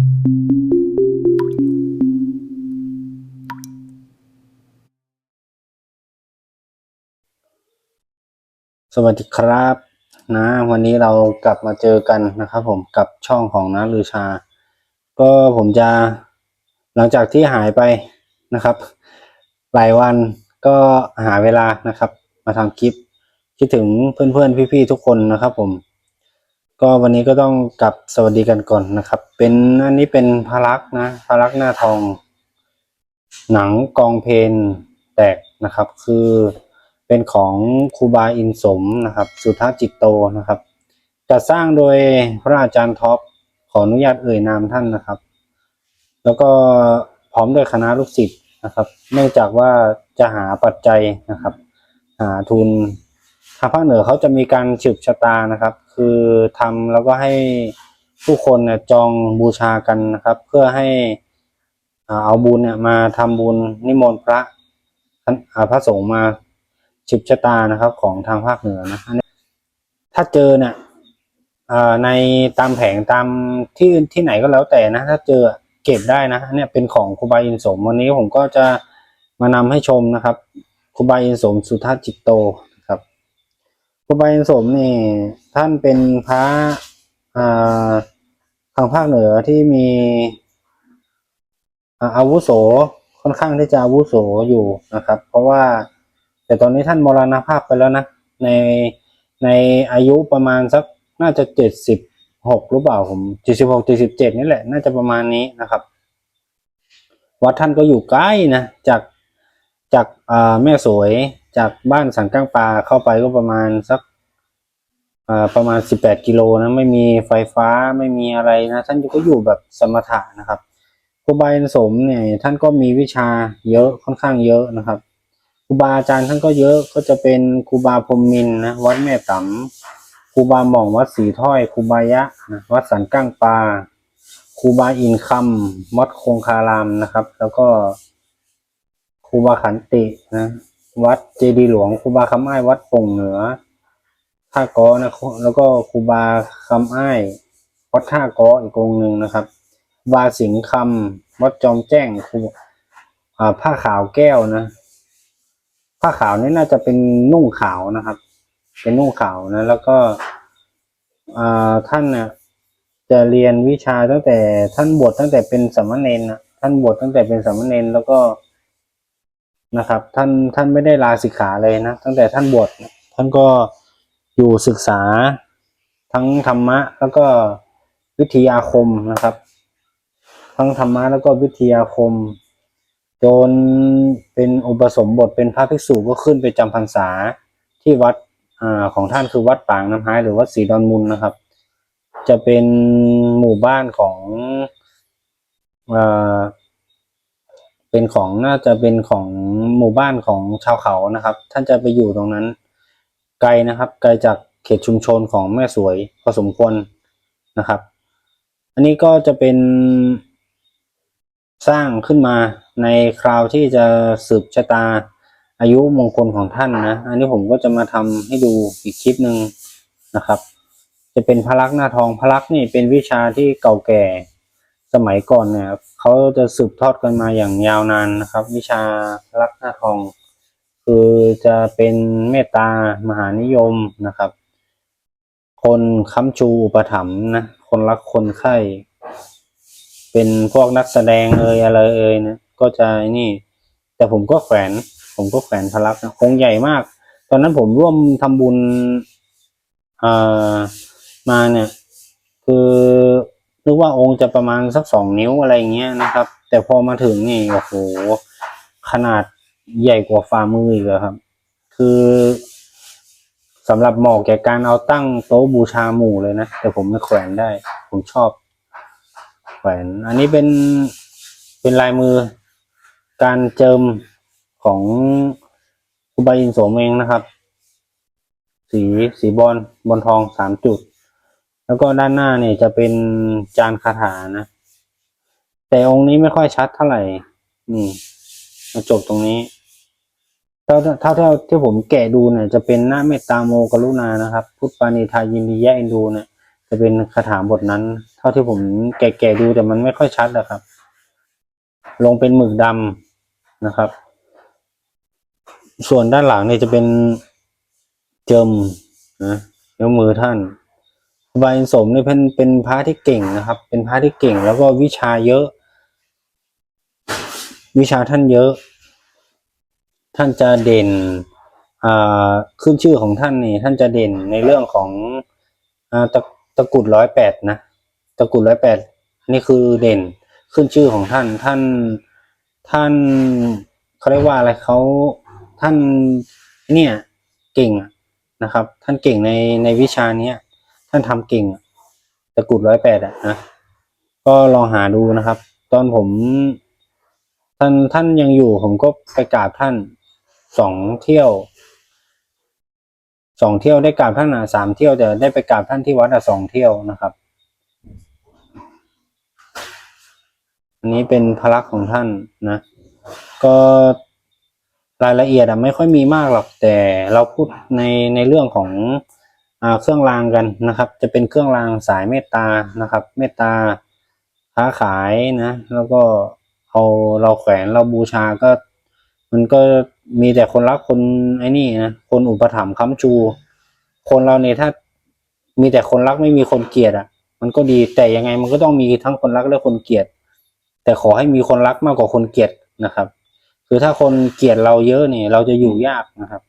สวัสดีครับ นะ วันนี้เรากลับมาเจอกันนะครับ ผมกับช่องของน้าลือชา ก็ผมจะหลังจากที่หายไปนะครับ หลายวันก็หาเวลานะครับ มาทำคลิปคิดถึงเพื่อนๆพี่ๆทุกคนนะครับ ผม ก็วันนี้ก็ต้องกลับสวัสดีกันก่อนนะครับ เป็นอันนี้เป็นพารักษ์นะพารักษ์หน้าทอง หนังกองเพนแตกนะครับ คือเป็นของครูบาอินสมนะครับ สุทธาจิตโตนะครับจัดสร้างโดยพระอาจารย์ท็อปขออนุญาตเอ่ยนามท่านนะครับ แล้วก็พร้อมด้วยคณะลูกศิษย์นะครับ เนื่องจากว่าจะหาปัจจัยนะครับ หาทุน ทางภาคเหนือเขาจะมีการสืบชะตานะครับ คือทำแล้วก็ให้ผู้คนเนี่ยจองบูชากันนะครับ เพื่อให้เอาบุญเนี่ยมาทำบุญนิมนต์พระพระสงฆ์มาฉิบชะตานะครับของทางภาคเหนือนะนนถ้าเจอเนี่ยในตามแผงตามที่ที่ไหนก็แล้วแต่นะ ถ้าเจอเก็บได้นะเนี่ยเป็นของครูบาอินสมวันนี้ผมก็จะมานำให้ชมนะครับครูบาอินสมสุทัศจิตโต ครูบาอินสมนี่ท่านเป็นพระอ่าทางภาคเหนือที่มีอาวุโสค่อนข้างที่จะอาวุโสอยู่นะครับ เพราะว่าแต่ตอนนี้ท่านมรณภาพไปแล้วนะในในอายุประมาณสักน่าจะเจ็ดสิบหกหรือเปล่าผมเจ็ดสิบหกเจ็ดสิบเจ็ดนี่แหละ น่าจะประมาณนี้นะครับ วัดท่านก็อยู่ใกล้นะจากจากแม่สวย จากบ้านสันก้างปลาเข้าไปก็ประมาณสักประมาณสิบแปดกิโลนะไม่มีไฟฟ้าไม่มีอะไรนะท่านก็อยู่แบบสมถะนะครับครูบาอินสมเนี่ยท่านก็มีวิชาเยอะค่อนข้างเยอะนะครับครูบาอาจารย์ท่านก็เยอะก็จะเป็นครูบาพรมมินนะวัดแม่ตำครูบาหม่องวัดสีถ้อยครูบายะนะวัดสันก้างปลาครูบาอินคำวัดคงคารามนะครับ แล้วก็ครูบาขันตินะ วัดเจดีหลวงครูบาคำอ้ายวัดป่งเหนือท่ากอนะแล้วก็ครูบาคำอ้ายวัดท่ากออีกองหนึ่งนะครับวาสิงห์คำวัดจอมแจ้งครูอ่าผ้าขาวแก้วนะ ผ้าขาวนี่น่าจะเป็นนุ่งขาวนะครับ เป็นนุ่งขาวนะ แล้วก็อ่าท่านนี่ยจะเรียนวิชาตั้งแต่ท่านบวชตั้งแต่เป็นสามเณรนะท่านบวชตั้งแต่เป็นสามเณรแล้วก็ นะครับ ท่านท่านไม่ได้ลาสิกขาเลยนะ ตั้งแต่ท่านบวชท่านก็อยู่ศึกษาทั้งธรรมะแล้วก็วิทยาคมนะครับ ทั้งธรรมะแล้วก็วิทยาคม จนเป็นอุปสมบทเป็นพระภิกษุก็ขึ้นไปจำพรรษาที่วัดอของท่านคือวัดปางน้ำฮายหรือวัดศรีดอนมุนนะครับ จะเป็นหมู่บ้านของอ เป็นของน่าจะเป็นของหมู่บ้านของชาวเขานะครับ ท่านจะไปอยู่ตรงนั้น ไกลนะครับ ไกลจากเขตชุมชนของแม่สวยพอสมควรนะครับ อันนี้ก็จะเป็นสร้างขึ้นมาในคราวที่จะสืบชะตาอายุมงคลของท่านนะ อันนี้ผมก็จะมาทำให้ดูอีกคลิปหนึ่งนะครับ จะเป็นพระลักษณ์หน้าทองพระลักษณ์นี่เป็นวิชาที่เก่าแก่ สมัยก่อนเนี่ยเขาจะสืบทอดกันมาอย่างยาวนานนะครับ วิชาลักษณ์หน้าทอง คือจะเป็นเมตตามหานิยมนะครับ คนค้ำชูอุปถัมภ์นะคนรักคนไข้ เป็นพวกนักแสดงเอ่ยอะไรเอ่ยนะก็จะนี่ แต่ผมก็แขวน ผมก็แขวนพลักษณ์นะองใหญ่มาก ตอนนั้นผมร่วมทำบุญอ่อมาเนี่ย คือ นึกว่าองค์จะประมาณสักสองนิ้วอะไรอย่างเงี้ยนะครับ แต่พอมาถึงนี่โอ้โหขนาดใหญ่กว่าฝ่ามืออีกเลยครับ คือสำหรับเหมาะแก่การเอาตั้งโต๊ะบูชาหมู่เลยนะ แต่ผมไม่แขวนได้ ผมชอบแขวน อันนี้เป็นเป็นลายมือการเจิมของอุบาอินโสมเองนะครับ สีสีบอลบอลทองสามจุด แล้วก็ด้านหน้าเนี่ยจะเป็นจานคาถานะ แต่องค์นี้ไม่ค่อยชัดเท่าไหร่ นี่ มาจบตรงนี้ เท่าเท่าเท่าที่ผมแกะดูเนี่ยจะเป็นหน้าเมตตาโมกรุณานะครับ พุทธปานิทายินดีแยะอ็นดูเนี่ยจะเป็นคาถาบทนั้น เท่าที่ผมแกะๆดูแต่มันไม่ค่อยชัดนะครับ ลงเป็นหมึกดำนะครับ ส่วนด้านหลังเนี่ยจะเป็นเจิมนะนิ้วมือท่าน ครูบาอินสมเนี่ยเป็นเป็นพระที่เก่งนะครับ เป็นพระที่เก่ง แล้วก็วิชาเยอะ วิชาท่านเยอะ ท่านจะเด่นอ่าขึ้นชื่อของท่านนี่ท่านจะเด่นในเรื่องของอ่าตะตะกุดร้อยแปดนะตะกุดร้อยแปดนี่คือเด่นขึ้นชื่อของท่านท่านท่านเขาเรียกว่าอะไรเขาท่านเนี่ยเก่งนะครับ ท่านเก่งในในวิชาเนี้ย ท่านทำเก่งตะกรุดร้อยแปดอะนะก็ลองหาดูนะครับ ตอนผม ท่านท่านยังอยู่ผมก็ไปกราบท่านสองเที่ยวสองเที่ยวได้กราบท่านอะสามเที่ยวแต่ได้ไปกราบท่านที่วัดอะสองเที่ยวนะครับ อันนี้เป็นพลักษ์ของท่านนะ ก็รายละเอียดอะไม่ค่อยมีมากหรอกแต่เราพูดในในเรื่องของ เครื่องรางกันนะครับ จะเป็นเครื่องรางสายเมตตานะครับ เมตตาค้าขายนะ แล้วก็เอาเราแขวนเราบูชาก็ มันก็มีแต่คนรักคนไอ้นี่นะคนอุปถัมภ์ค้ำชู คนเราเนี่ยถ้ามีแต่คนรักไม่มีคนเกลียดอะ มันก็ดีแต่ยังไงมันก็ต้องมีทั้งคนรักและคนเกลียด แต่ขอให้มีคนรักมากกว่าคนเกลียดนะครับ คือถ้าคนเกลียดเราเยอะเนี่ยเราจะอยู่ยากนะครับ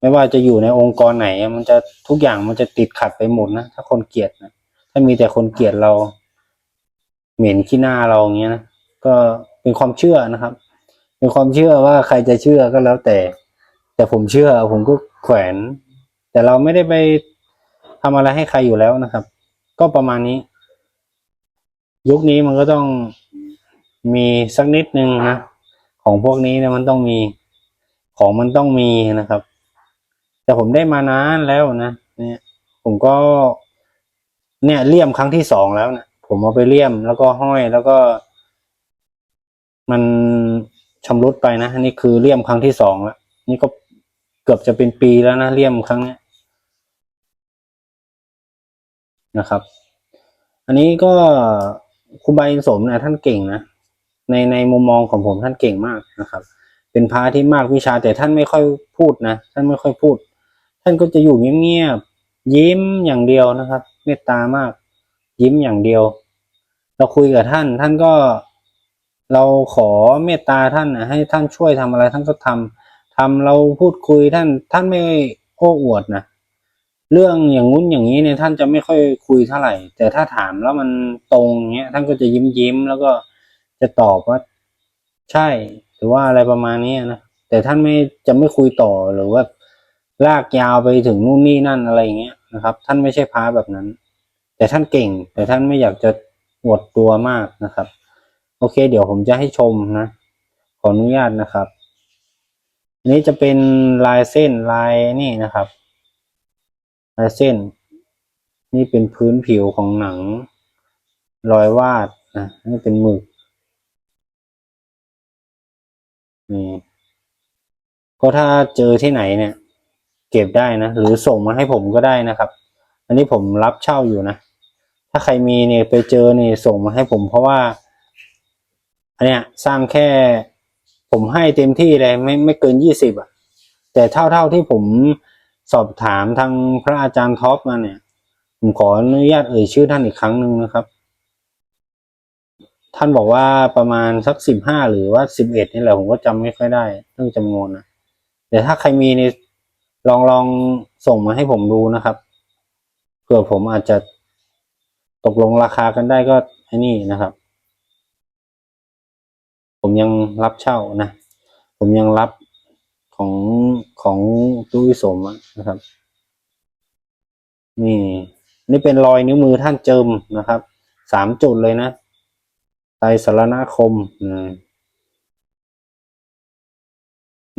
ไม่ว่าจะอยู่ในองค์กรไหน มันจะทุกอย่างมันจะติดขัดไปหมดนะถ้าคนเกลียดนะถ้ามีแต่คนเกลียดเรา เหม็นขี้หน้าเราอย่างเงี้ยนะก็เป็นความเชื่อนะครับ เป็นความเชื่อว่าใครจะเชื่อก็แล้วแต่ แต่ผมเชื่อ ผมก็แขวน แต่เราไม่ได้ไปทำอะไรให้ใครอยู่แล้วนะครับ ก็ประมาณนี้ ยุคนี้มันก็ต้องมีสักนิดนึงนะของพวกนี้เนี่ยมันต้องมีของมันต้องมีนะครับ แต่ผมได้มานานแล้วนะเนี่ย ผมก็ เนี่ยเลี่ยมครั้งที่สองแล้วนะผมเอาไปเลี่ยมแล้วก็ห้อยแล้วก็ มันชำรุดไปนะนี่คือเลี่ยมครั้งที่สองแล้วนี่ก็เกือบจะเป็นปีแล้วนะเลี่ยมครั้งเนี้ยนะครับ อันนี้ก็ครูใบสมนะท่านเก่งนะในในมุมมองของผมท่านเก่งมากนะครับ เป็นพระที่มากวิชาแต่ท่านไม่ค่อยพูดนะท่านไม่ค่อยพูด ท่านก็จะอยู่เงียบๆยิ้มอย่างเดียวนะครับ เมตตามาก ยิ้มอย่างเดียว เราคุยกับท่าน ท่านก็ เราขอเมตตาท่านนะให้ท่านช่วยทำอะไรท่านก็ทำทำเราพูดคุยท่านท่านไม่โอ้อวดนะเรื่องอย่างงุ้นอย่างนี้เนี่ยท่านจะไม่ค่อยคุยเท่าไหร่ แต่ถ้าถามแล้วมันตรงเงี้ยท่านก็จะยิ้มยิ้มแล้วก็จะตอบว่า ใช่ หรือว่าอะไรประมาณนี้นะแต่ท่านไม่จะไม่คุยต่อหรือว่า ลากยาวไปถึงนู่นนี่นั่นอะไรเงี้ยนะครับ ท่านไม่ใช่พระแบบนั้น แต่ท่านเก่ง แต่ท่านไม่อยากจะอวดตัวมากนะครับ โอเค เดี๋ยวผมจะให้ชมนะ ขออนุญาตนะครับอันนี้จะเป็นลายเส้นลายนี่นะครับ ลายเส้น นี่เป็นพื้นผิวของหนัง รอยวาดนะนี่เป็นหมึกนี่ก็ถ้าเจอที่ไหนเนี่ย เก็บได้นะ หรือส่งมาให้ผมก็ได้นะครับ อันนี้ผมรับเช่าอยู่นะ ถ้าใครมีเนี่ยไปเจอเนี่ยส่งมาให้ผม เพราะว่า อันเนี้ยสร้างแค่ ผมให้เต็มที่เลยไม่ไม่เกินยี่สิบอะ แต่เท่าเท่าที่ผมสอบถามทางพระอาจารย์ท็อปมาเนี่ย ผมขออนุญาตเอ่ยชื่อท่านอีกครั้งหนึ่งนะครับ ท่านบอกว่าประมาณสักสิบห้าหรือว่าสิบเอ็ดนี่แหละผมก็จำไม่ค่อยได้เรื่องจำนวนนะแต่ถ้าใครมีเนี่ย ลองลองส่งมาให้ผมดูนะครับเผื่อผมอาจจะตกลงราคากันได้ก็ไอ้นี่นะครับ ผมยังรับเช่านะ ผมยังรับของของตู้วิสมะนะครับ นี่ นี่เป็นรอยนิ้วมือท่านเจิมนะครับสามจุดเลยนะไตสารณคม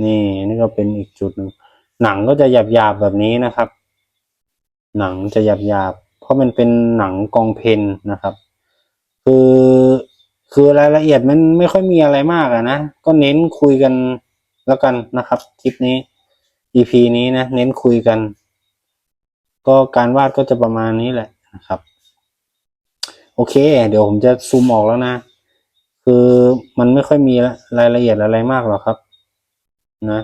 นี่นี่ก็เป็นอีกจุดหนึ่ง หนังก็จะหยาบหยาบๆแบบนี้นะครับ หนังจะหยาบหยาบๆเพราะมันเป็นหนังกองเพนนะครับ คือคือรายละเอียดมันไม่ค่อยมีอะไรมากอะนะก็เน้นคุยกันแล้วกันนะครับคลิปนี้ EP นี้นะเน้นคุยกัน ก็การวาดก็จะประมาณนี้แหละนะครับ โอเค เดี๋ยวผมจะซูมออกแล้วนะ คือมันไม่ค่อยมีรายละเอียดอะไรมากหรอกครับ นะ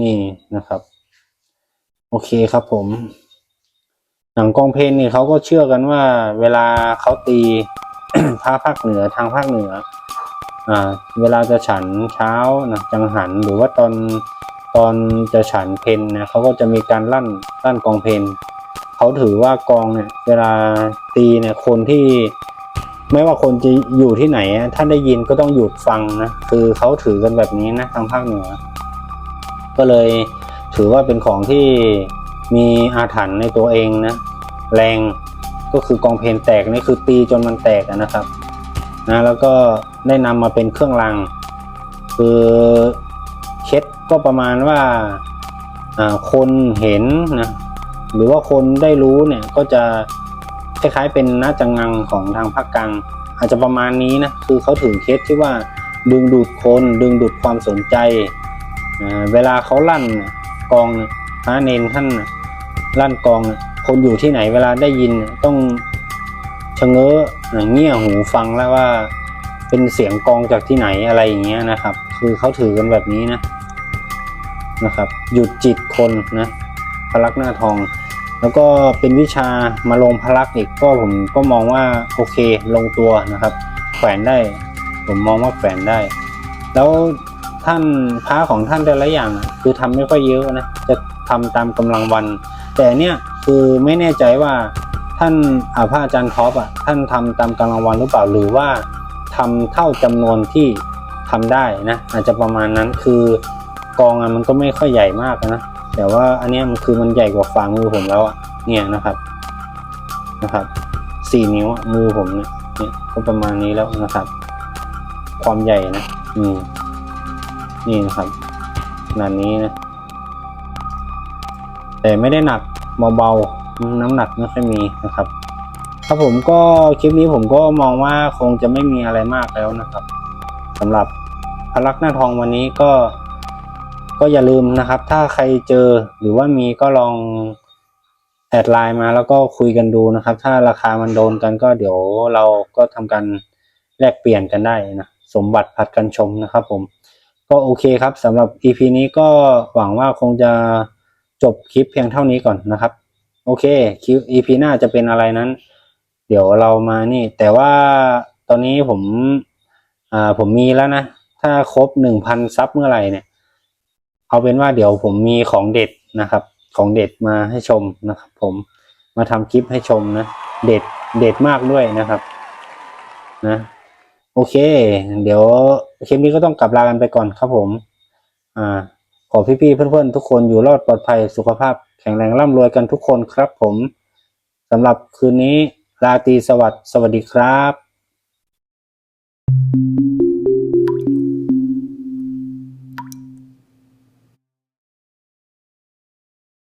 นี่นะครับ โอเคครับผม หนังกองเพลนี่เขาก็เชื่อกันว่า เวลาเขาตีพระภาคเหนือทางภาคเหนือ อ่า เวลาจะฉันเช้านะจังหันหรือว่าตอนตอนจะฉันเพนนะเขาก็จะมีการลั่นลั่นกองเพลงเขาถือว่ากองเนี่ย เวลาตีเนี่ยคนที่ไม่ว่าคนจะอยู่ที่ไหนถ้าได้ยินก็ต้องหยุดฟังนะ คือเขาถือกันแบบนี้นะทางภาคเหนือ ก็เลยถือว่าเป็นของที่มีอาถรรพ์ในตัวเองนะ แรงก็คือกองเพลงแตกนี่คือตีจนมันแตกนะครับนะแล้วก็ได้นำมาเป็นเครื่องรางคือเคล็ดก็ประมาณว่าอ่าคนเห็นนะหรือว่าคนได้รู้เนี่ยก็จะคล้ายๆเป็นนาจังงังของทางภาคกลางอาจจะประมาณนี้นะคือเขาถือเคล็ดที่ว่าดึงดูดคนดึงดูดความสนใจ เวลาเขาลั่นกองพระเนนท่านลั่นกอง คนอยู่ที่ไหนเวลาได้ยินต้องชะเง้อเงี่ยหูฟังแล้วว่าเป็นเสียงกองจากที่ไหนอะไรอย่างเงี้ยนะครับ คือเขาถือกันแบบนี้นะนะครับ หยุดจิตคนนะพลักหน้าทอง แล้วก็เป็นวิชามาลงพลักอีกก็ผมก็มองว่าโอเคลงตัวนะครับ แขวนได้ ผมมองว่าแขวนได้ แล้ว ท่านพระของท่านแต่ละอย่าง คือทำไม่ค่อยเยอะนะจะทำตามกำลังวัน แต่เนี่ยคือไม่แน่ใจว่าท่านอาพระอาจารย์ท็อปอะท่านทำตามกำลังวันหรือเปล่าหรือว่าทำเท่าจำนวนที่ทำได้นะอาจจะประมาณนั้นคือกองอะมันก็ไม่ค่อยใหญ่มากนะแต่ว่าอันเนี้ยมันคือมันใหญ่กว่าฝ่ามือผมแล้วอะเนี่ยนะครับนะครับสี่นิ้วมือผมเนี่ยเนี่ยก็ประมาณนี้แล้วนะครับ ความใหญ่นะอืม นี่นะครับขนาดนี้นะ แต่ไม่ได้หนักเบาๆน้ำหนักไม่ค่อยมีนะครับครับผมก็คลิปนี้ผมก็มองว่าคงจะไม่มีอะไรมากแล้วนะครับสำหรับพลักหน้าทองวันนี้ก็ก็อย่าลืมนะครับ ถ้าใครเจอหรือว่ามีก็ลองแอดไลน์มาแล้วก็คุยกันดูนะครับ ถ้าราคามันโดนกันก็เดี๋ยวเราก็ทำการแลกเปลี่ยนกันได้นะ สมบัติผัดกันชมนะครับผม ก็โอเคครับสำหรับ EP นี้ก็หวังว่าคงจะจบคลิปเพียงเท่านี้ก่อนนะครับ โอเคคลิป EP หน้าจะเป็นอะไรนั้น เดี๋ยวเรามานี่ แต่ว่าตอนนี้ผมอ่าผมมีแล้วนะ ถ้าครบหนึ่งพันซับเมื่อไหร่เนี่ย เอาเป็นว่าเดี๋ยวผมมีของเด็ดนะครับ ของเด็ดมาให้ชมนะครับ ผมมาทำคลิปให้ชมนะ เด็ดเด็ดมากด้วยนะครับ นะ โอเค เดี๋ยวคลิปนี้ก็ต้องกลับลากันไปก่อนครับผม อ่า ขอพี่ๆเพื่อนๆ ทุกคนอยู่รอดปลอดภัยสุขภาพ แข็งแรงร่ำรวยกันทุกคนครับผมสำหรับคืนนี้ราตรีสวัสดิ์สวัสดีครับ